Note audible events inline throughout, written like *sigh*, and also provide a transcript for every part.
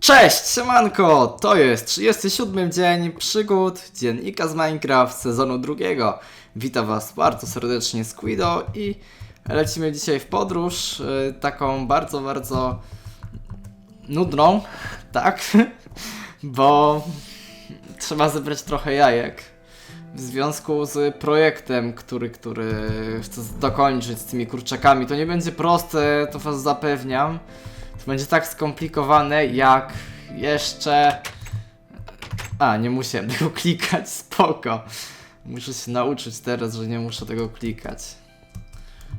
Cześć, siemanko! To jest 37 dzień przygód dziennika z Minecraft sezonu drugiego. Witam was bardzo serdecznie Squido i lecimy dzisiaj w podróż, y, taką bardzo, bardzo nudną, *laughs* tak? *laughs* Bo trzeba zebrać trochę jajek w związku z projektem, który, który chcę dokończyć z tymi kurczakami. To nie będzie proste, to was zapewniam. Będzie tak skomplikowane, jak jeszcze. A, nie musiałem *laughs* tego klikać, spoko. Muszę się nauczyć teraz, że nie muszę tego klikać.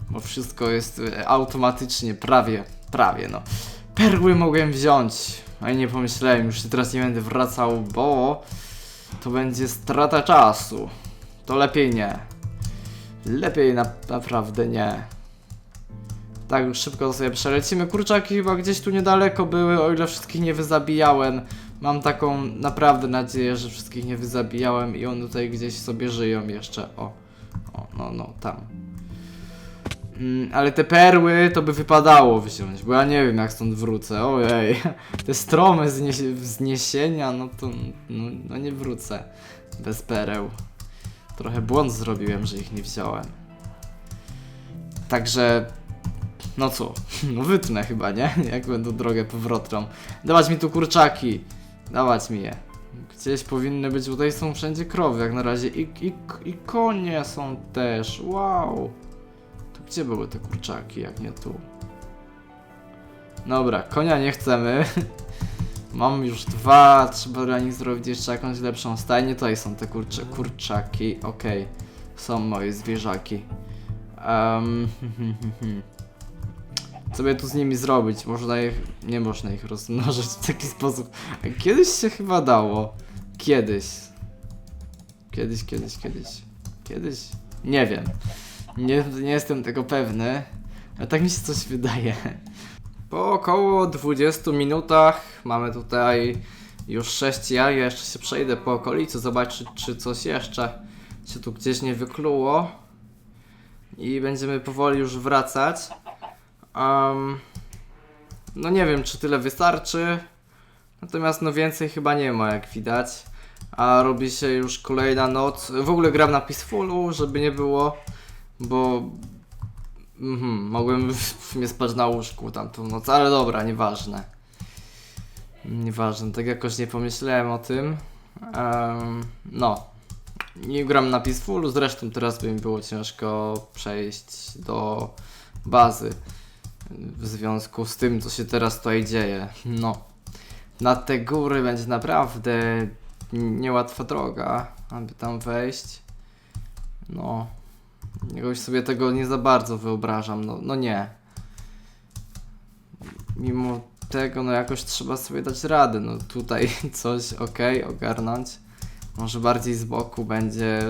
Bo wszystko jest e, automatycznie, prawie, prawie no. Perły mogłem wziąć, ale nie pomyślałem, już teraz nie będę wracał, bo to będzie strata czasu. To lepiej nie. Lepiej na, naprawdę nie. Tak, już szybko sobie przelecimy. Kurczaki chyba gdzieś tu niedaleko były, o ile wszystkich nie wyzabijałem. Mam taką naprawdę nadzieję, że wszystkich nie wyzabijałem i one tutaj gdzieś sobie żyją jeszcze. O, o no, no, tam. Mm, ale te perły to by wypadało wziąć, bo ja nie wiem jak stąd wrócę. Ojej, *laughs* te strome zniesie wzniesienia, no to no, no nie wrócę bez pereł. Trochę błąd zrobiłem, że ich nie wziąłem. Także no co? *laughs* No wytnę chyba, nie? *laughs* Jak będą drogę powrotną. Dawać mi tu kurczaki. Dawać mi je. Gdzieś powinny być, tutaj są wszędzie krowy jak na razie. I, i, i konie są też. Wow. To gdzie były te kurczaki, jak nie tu? Dobra, konia nie chcemy. *laughs* Mam już dwa, trzeba dla nich zrobić jeszcze jakąś lepszą stajnię. Tutaj są te kurcze, kurczaki, okej. Są moje zwierzaki. Um, co by tu z nimi zrobić? Można ich. Nie można ich rozmnożyć w taki sposób. Kiedyś się chyba dało. Kiedyś. Kiedyś, kiedyś, kiedyś. Kiedyś? Nie wiem. Nie, nie jestem tego pewny. Ale tak mi się coś wydaje. Po około 20 minutach mamy tutaj już 6 jaj. Ja jeszcze się przejdę po okolicy, zobaczyć czy coś jeszcze się tu gdzieś nie wykluło. I będziemy powoli już wracać. Um, no nie wiem, czy tyle wystarczy. Natomiast no więcej chyba nie ma, jak widać. A robi się już kolejna noc. W ogóle gram na Peacefulu, żeby nie było, bo mhm, mogłem *laughs* sumie spać na łóżku tamtą noc, ale dobra, nieważne. Nieważne, tak jakoś nie pomyślałem o tym. Em, no. Nie gram na Peacefulu, zresztą teraz by mi było ciężko przejść do bazy w związku z tym, co się teraz tutaj dzieje. No, na te góry będzie naprawdę niełatwa droga, aby tam wejść. No, jakoś sobie tego nie za bardzo wyobrażam. No, no nie. Mimo tego, no jakoś trzeba sobie dać radę. No tutaj *laughs* coś ok, ogarnąć. Może bardziej z boku będzie,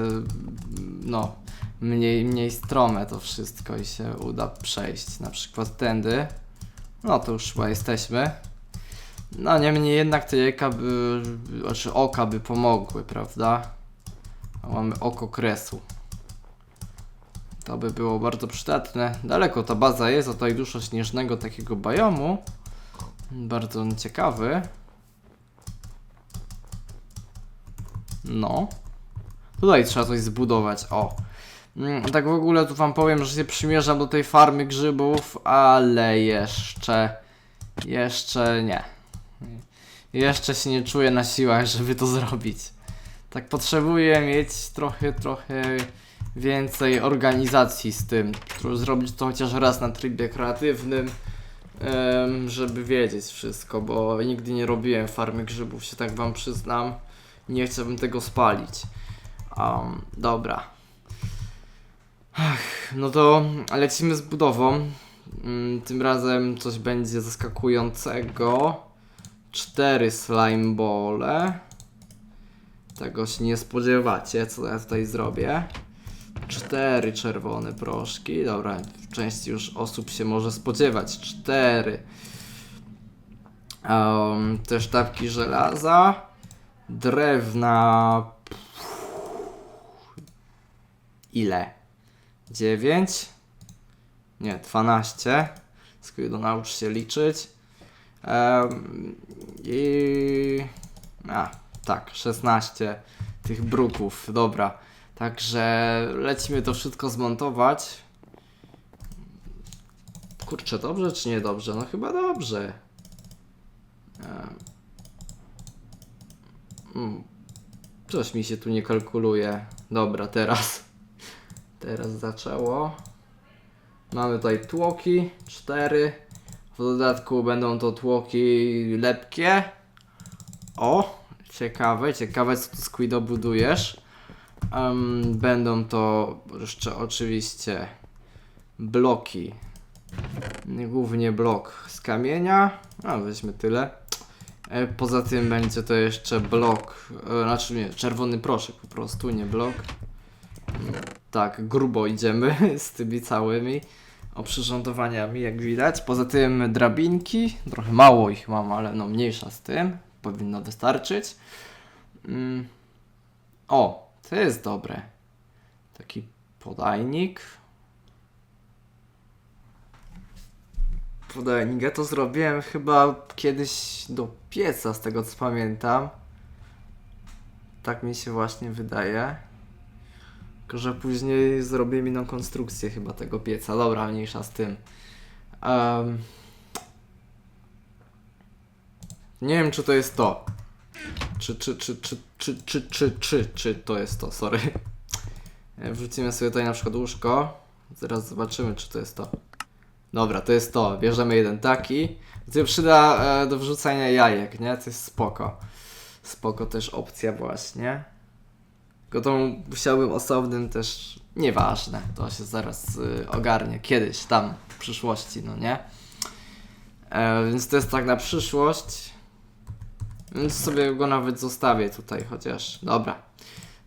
no, mniej, mniej strome to wszystko i się uda przejść. Na przykład tędy. No to już chyba jesteśmy. No niemniej jednak te jajka by, znaczy oka by pomogły, prawda? A mamy oko kresu. To by było bardzo przydatne. Daleko ta baza jest, a tutaj dużo śnieżnego takiego biomu. Bardzo ciekawy. No. Tutaj trzeba coś zbudować. O. Mm, Tak w ogóle tu wam powiem, że się przymierzam do tej farmy grzybów, ale jeszcze. Jeszcze nie. Jeszcze się nie czuję na siłach, żeby to zrobić. Tak potrzebuję mieć trochę, trochę więcej organizacji z tym. Zrobić to chociaż raz na trybie kreatywnym, żeby wiedzieć wszystko, bo nigdy nie robiłem farmy grzybów, się tak wam przyznam. Nie chciałbym tego spalić. Um, dobra. Ach, no to lecimy z budową. Mm, Tym razem coś będzie zaskakującego. Cztery slime bole. Tego się nie spodziewacie, co ja tutaj zrobię. Cztery czerwone proszki. Dobra, część już osób się może spodziewać. Cztery. Um, te sztabki żelaza. Drewna. Ile? 9? Nie, 12. Skoro naucz się liczyć. Em, I... A, tak, 16 tych bruków, dobra. Także lecimy to wszystko zmontować. Kurczę, dobrze czy niedobrze? No chyba dobrze. Mm. Coś mi się tu nie kalkuluje. Dobra, teraz. Teraz zaczęło. Mamy tutaj tłoki, cztery. W dodatku będą to tłoki lepkie. O, ciekawe, ciekawe co tu Squido budujesz. Em, będą to jeszcze oczywiście bloki. Głównie blok z kamienia. A, weźmy tyle. E, Poza tym będzie to jeszcze blok, e, znaczy nie, czerwony proszek po prostu, nie blok. Tak, grubo idziemy *laughs* z tymi całymi oprzyrządowaniami, jak widać. Poza tym drabinki, trochę mało ich mam, ale no mniejsza z tym, powinno wystarczyć. Mm. O, to jest dobre. Taki podajnik. Podajnik, ja to zrobiłem chyba kiedyś do pieca, z tego co pamiętam. Tak mi się właśnie wydaje. Tylko, że później zrobiłem inną konstrukcję chyba tego pieca. Dobra, mniejsza z tym. Em, nie wiem, czy to jest to. Czy, czy, czy, czy, czy, czy, czy, czy, czy to jest to, sorry. E, Wrzucimy sobie tutaj na przykład łóżko. Zaraz zobaczymy, czy to jest to. Dobra, to jest to. Bierzemy jeden taki. To się przyda e, do wrzucania jajek, nie? To jest spoko. Spoko też opcja właśnie. To musiałbym osobnym też... Nieważne, to się zaraz y, ogarnie. Kiedyś, tam, w przyszłości, no nie? E, więc to jest tak na przyszłość. Więc sobie go nawet zostawię tutaj, chociaż... Dobra.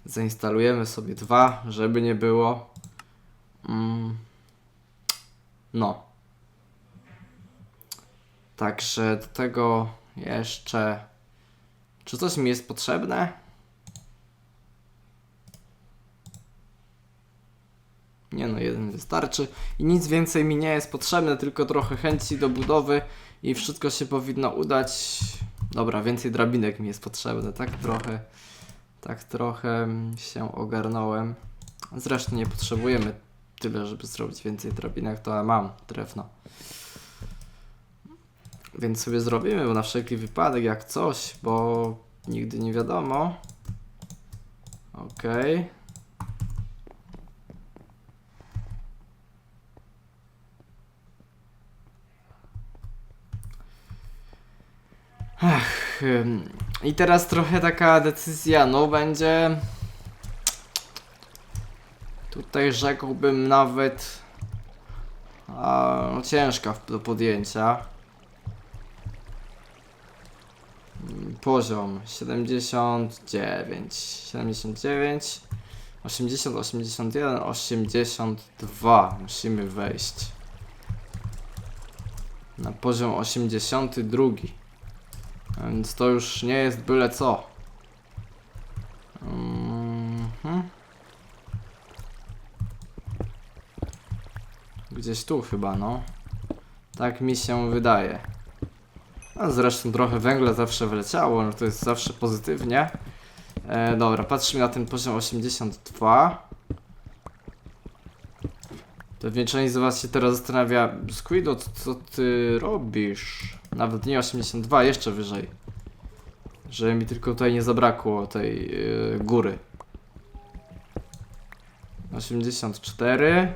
Zainstalujemy sobie dwa, żeby nie było. Mm. No. Także do tego jeszcze. Czy coś mi jest potrzebne? Nie no, jeden wystarczy. I nic więcej mi nie jest potrzebne, tylko trochę chęci do budowy i wszystko się powinno udać. Dobra, więcej drabinek mi jest potrzebne, tak trochę. Tak trochę się ogarnąłem. Zresztą nie potrzebujemy tyle, żeby zrobić więcej drabinek, to ja mam drewno. Więc sobie zrobimy, bo na wszelki wypadek jak coś, bo nigdy nie wiadomo. Okej. Ach, I teraz trochę taka decyzja, no będzie. Tutaj rzekłbym nawet. A, no, ciężka do podjęcia. Mm, Poziom 79, 79, 80, 81, 82. Musimy wejść na poziom 82. Więc to już nie jest byle co. Mhm. Gdzieś tu chyba, no. Tak mi się wydaje. A zresztą trochę węgla zawsze wleciało, no to jest zawsze pozytywnie. E, dobra, patrzmy na ten poziom 82. Pewnie część z was się teraz zastanawia, Squido, co, co ty robisz? Nawet nie 82, jeszcze wyżej. Żeby mi tylko tutaj nie zabrakło tej yy, góry. 84.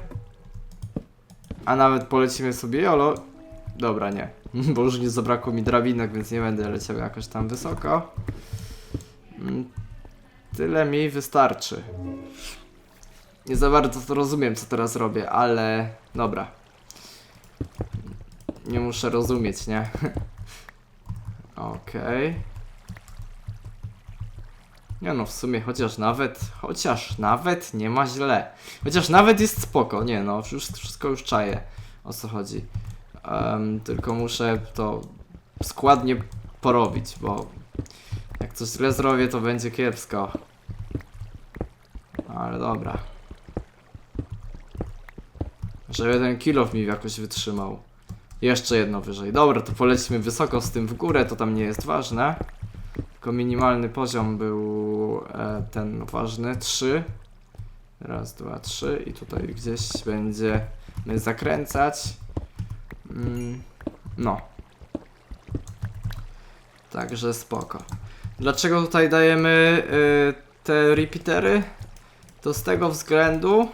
A nawet polecimy sobie jolo. Dobra, nie. *laughs* Bo już nie zabrakło mi drabinek, więc nie będę leciał jakoś tam wysoko. Mm, Tyle mi wystarczy. Nie za bardzo rozumiem, co teraz robię, ale dobra. Nie muszę rozumieć, nie? *laughs* Okej. Nie no, w sumie chociaż nawet, chociaż nawet nie ma źle. Chociaż nawet jest spoko, nie no, już wszystko już czaję, o co chodzi. Em, tylko muszę to składnie porobić, bo jak coś źle zrobię, to będzie kiepsko. Ale dobra. Żeby ten kilof mi jakoś wytrzymał. Jeszcze jedno wyżej. Dobra, to polecimy wysoko z tym w górę, to tam nie jest ważne. Tylko minimalny poziom był e, ten ważny. 3. Raz, dwa, trzy. I tutaj gdzieś będziemy zakręcać. Mm, no. Także spoko. Dlaczego tutaj dajemy y, te repeatery? To z tego względu,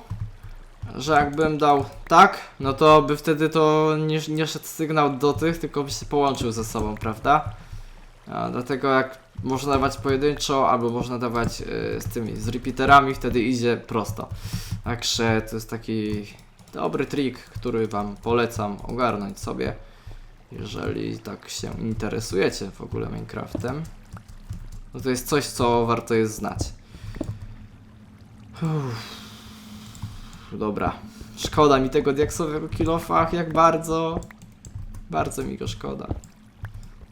że jakbym dał tak, no to by wtedy to nie, nie szedł sygnał do tych, tylko by się połączył ze sobą, prawda? A, dlatego jak można dawać pojedynczo, albo można dawać y, z tymi, z repeaterami, wtedy idzie prosto. Także to jest taki dobry trik, który wam polecam ogarnąć sobie, jeżeli tak się interesujecie w ogóle Minecraftem. No to jest coś, co warto jest znać. Uff. Dobra. Szkoda mi tego diaksowego kilofa, jak bardzo. Bardzo mi go szkoda.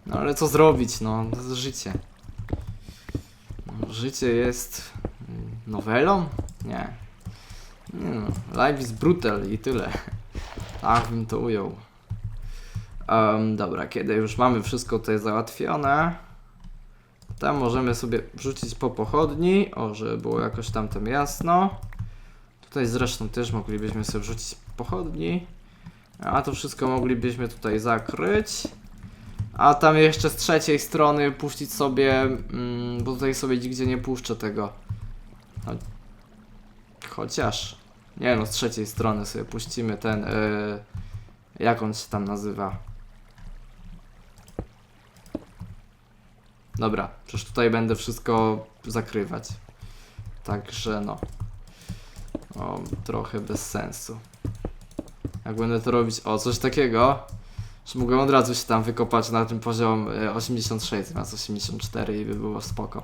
No ale co zrobić, no, to jest życie. No, życie jest mm, nowelą? Nie. Nie no, life is brutal i tyle. Tak bym to ujął. Em, dobra, kiedy już mamy wszystko tutaj załatwione, tam możemy sobie wrzucić po pochodni, o, żeby było jakoś tam tam jasno. Tutaj zresztą też moglibyśmy sobie wrzucić pochodni. A to wszystko moglibyśmy tutaj zakryć. A tam jeszcze z trzeciej strony puścić sobie, mm, bo tutaj sobie nigdzie nie puszczę tego. Cho- Chociaż, nie no, z trzeciej strony sobie puścimy ten, yy, jak on się tam nazywa? Dobra, przecież tutaj będę wszystko zakrywać. Także no. O, trochę bez sensu. Jak będę to robić, o, coś takiego, że mogłem od razu się tam wykopać na tym poziom e, 86 zamiast 84 i by było spoko.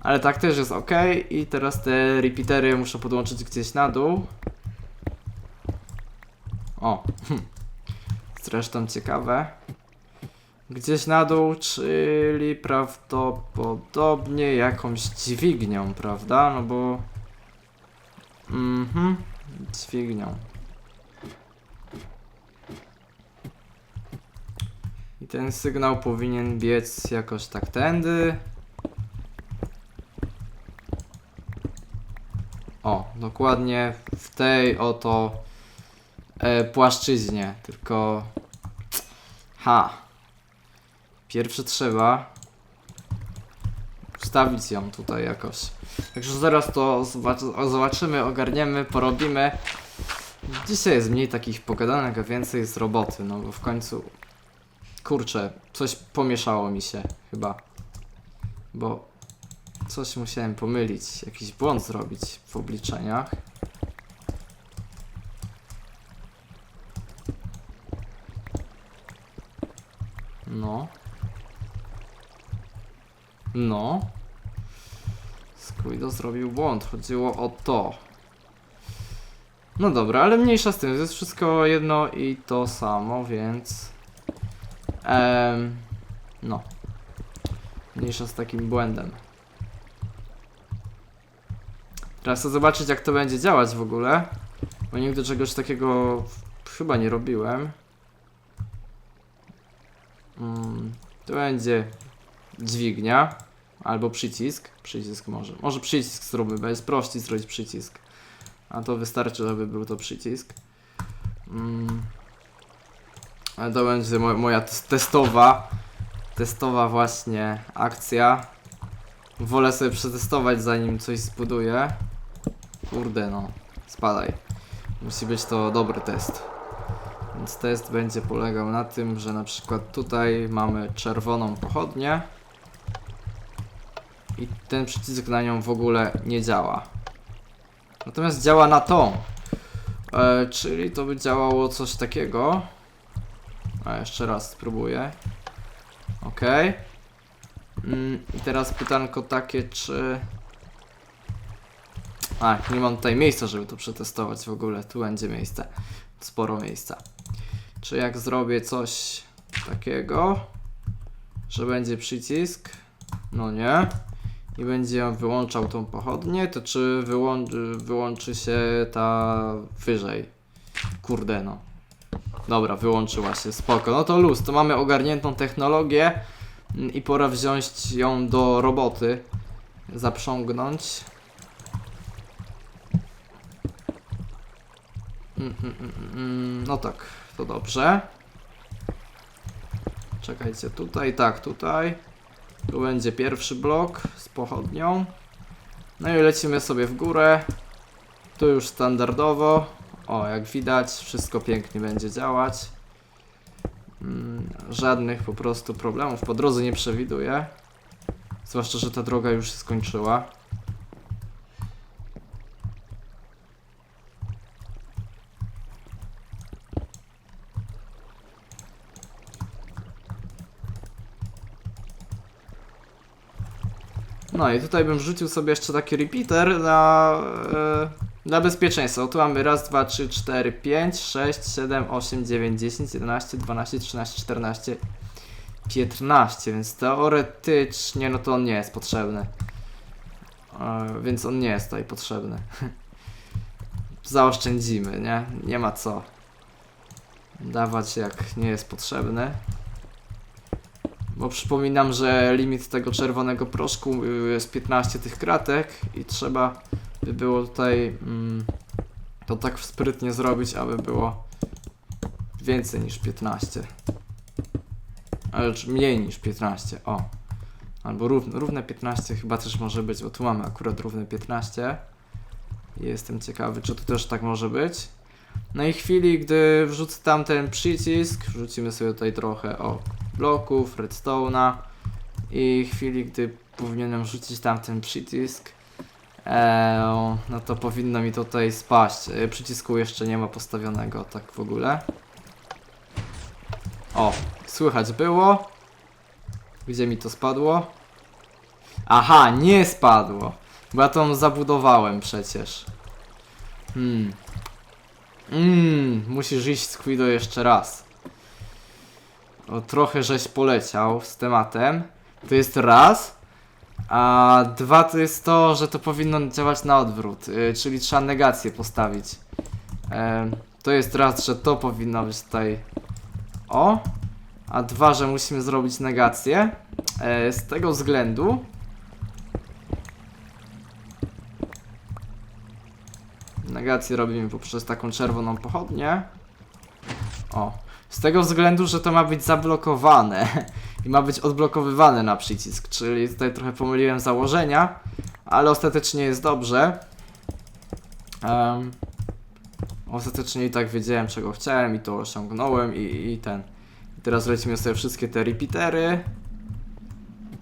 Ale tak też jest ok i teraz te repeatery muszę podłączyć gdzieś na dół. O, zresztą ciekawe. Gdzieś na dół, czyli prawdopodobnie jakąś dźwignią, prawda? No bo... Mhm, dźwignią. I ten sygnał powinien biec jakoś tak tędy. O, dokładnie w tej oto e, płaszczyźnie, tylko... Ha! Pierwsze trzeba wstawić ją tutaj jakoś. Także zaraz to zobac- zobaczymy, ogarniemy, porobimy. Dzisiaj jest mniej takich pogadanek, a więcej jest roboty, no bo w końcu... Kurczę, coś pomieszało mi się chyba. Bo coś musiałem pomylić, jakiś błąd zrobić w obliczeniach. No. No. Squido zrobił błąd. Chodziło o to. No dobra, ale mniejsza z tym. Jest wszystko jedno i to samo, więc... Em, no. Mniejsza z takim błędem. Teraz chcę zobaczyć, jak to będzie działać w ogóle. Bo nigdy czegoś takiego chyba nie robiłem. Mm, to będzie dźwignia albo przycisk. Przycisk może. Może przycisk zróbmy, bo jest prościej zrobić przycisk. A to wystarczy, żeby był to przycisk. Mm. Ale to będzie mo moja tes- testowa, testowa właśnie akcja. Wolę sobie przetestować zanim coś zbuduję. Kurde no, spadaj. Musi być to dobry test. Więc test będzie polegał na tym, że na przykład tutaj mamy czerwoną pochodnię i ten przycisk na nią w ogóle nie działa. Natomiast działa na tą. E, czyli to by działało coś takiego. A jeszcze raz spróbuję. Ok. Mm, I teraz pytanko takie, czy... A, nie mam tutaj miejsca, żeby to przetestować w ogóle. Tu będzie miejsce. Sporo miejsca. Czy jak zrobię coś takiego, że będzie przycisk, no nie, i będzie on wyłączał tą pochodnię, to czy wyłączy, wyłączy się ta wyżej? Kurde no. dobra, wyłączyła się, spoko. No to luz, to mamy ogarniętą technologię mm, i pora wziąć ją do roboty. Zaprzągnąć. Mm, mm, No tak, to dobrze. Czekajcie, tutaj, tak, tutaj. Tu będzie pierwszy blok z pochodnią. No i lecimy sobie w górę. Tu już standardowo. O, jak widać, wszystko pięknie będzie działać. Mm, żadnych po prostu problemów po drodze nie przewiduję. Zwłaszcza, że ta droga już się skończyła. No i tutaj bym rzucił sobie jeszcze taki repeater na, e, dla bezpieczeństwa. Tu mamy raz, dwa, trzy, cztery, pięć, sześć, siedem, osiem, dziewięć, dziesięć, jedenaście, dwanaście, trzynaście, czternaście, piętnaście, więc teoretycznie no to on nie jest potrzebny. E, więc on nie jest tutaj potrzebny. *laughs* Zaoszczędzimy, nie? Nie ma co dawać jak nie jest potrzebny. Bo przypominam, że limit tego czerwonego proszku y, jest 15 tych kratek i trzeba by było tutaj mm, to tak sprytnie zrobić, aby było więcej niż 15. Ale mniej niż 15, o. Albo równe, równe 15 chyba też może być, bo tu mamy akurat równe 15. I Jestem ciekawy, czy tu też tak może być. No i chwili, gdy wrzucę tam ten przycisk, wrzucimy sobie tutaj trochę o bloków, redstone'a i chwili, gdy powinienem wrzucić tam ten przycisk, e, no to powinno mi tutaj spaść. E, Przycisku jeszcze nie ma postawionego tak w ogóle. O, słychać było. Gdzie mi to spadło? Aha, nie spadło. Bo ja to zabudowałem przecież. Hmm. Mmm, musisz iść Squido jeszcze raz. Trochę żeś poleciał z tematem. To jest raz. A dwa to jest to, że to powinno działać na odwrót, y, czyli trzeba negację postawić. Em, to jest raz, że to powinno być tutaj o. A dwa, że musimy zrobić negację. E, z tego względu, Negację robimy poprzez taką czerwoną pochodnię. O. Z tego względu, że to ma być zablokowane i ma być odblokowywane na przycisk, czyli tutaj trochę pomyliłem założenia, ale ostatecznie jest dobrze. Em, ostatecznie i tak wiedziałem czego chciałem i to osiągnąłem i, i ten. I teraz lecimy sobie wszystkie te repeatery.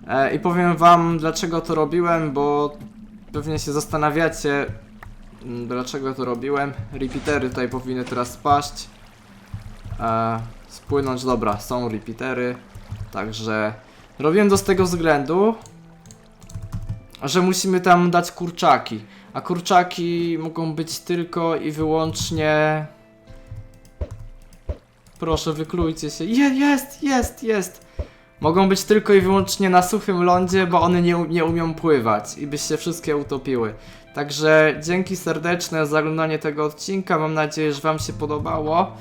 E, I powiem wam dlaczego to robiłem, bo pewnie się zastanawiacie Mm, Dlaczego to robiłem? Repeatery tutaj powinny teraz spaść. E, spłynąć, dobra, są repeatery. Także robiłem to z tego względu, że musimy tam dać kurczaki. A kurczaki mogą być tylko i wyłącznie. Proszę, wyklujcie się. Je, jest, jest, jest. Mogą być tylko i wyłącznie na suchym lądzie, bo one nie, nie umią pływać i by się wszystkie utopiły. Także dzięki serdeczne za oglądanie tego odcinka. Mam nadzieję, że Wam się podobało.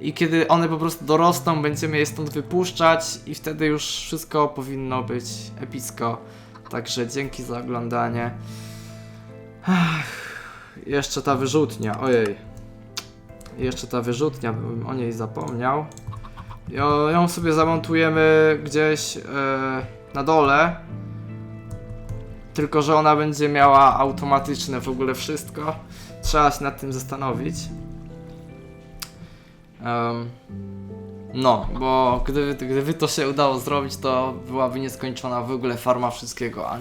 I kiedy one po prostu dorosną, będziemy je stąd wypuszczać i wtedy już wszystko powinno być epicko. Także dzięki za oglądanie. Ach, jeszcze ta wyrzutnia, ojej. Jeszcze ta wyrzutnia, bym o niej zapomniał. Ją, ją sobie zamontujemy gdzieś e, na dole. Tylko, że ona będzie miała automatyczne w ogóle wszystko. Trzeba się nad tym zastanowić. Em, no, bo gdyby, gdyby to się udało zrobić, to byłaby nieskończona w ogóle farma wszystkiego. A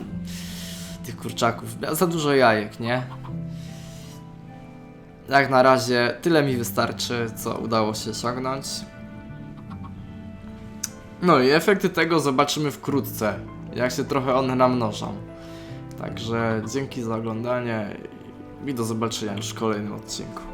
tych kurczaków. Za dużo jajek, nie? Jak na razie tyle mi wystarczy, co udało się osiągnąć. No i efekty tego zobaczymy wkrótce, jak się trochę one namnożą. Także dzięki za oglądanie i do zobaczenia już w kolejnym odcinku.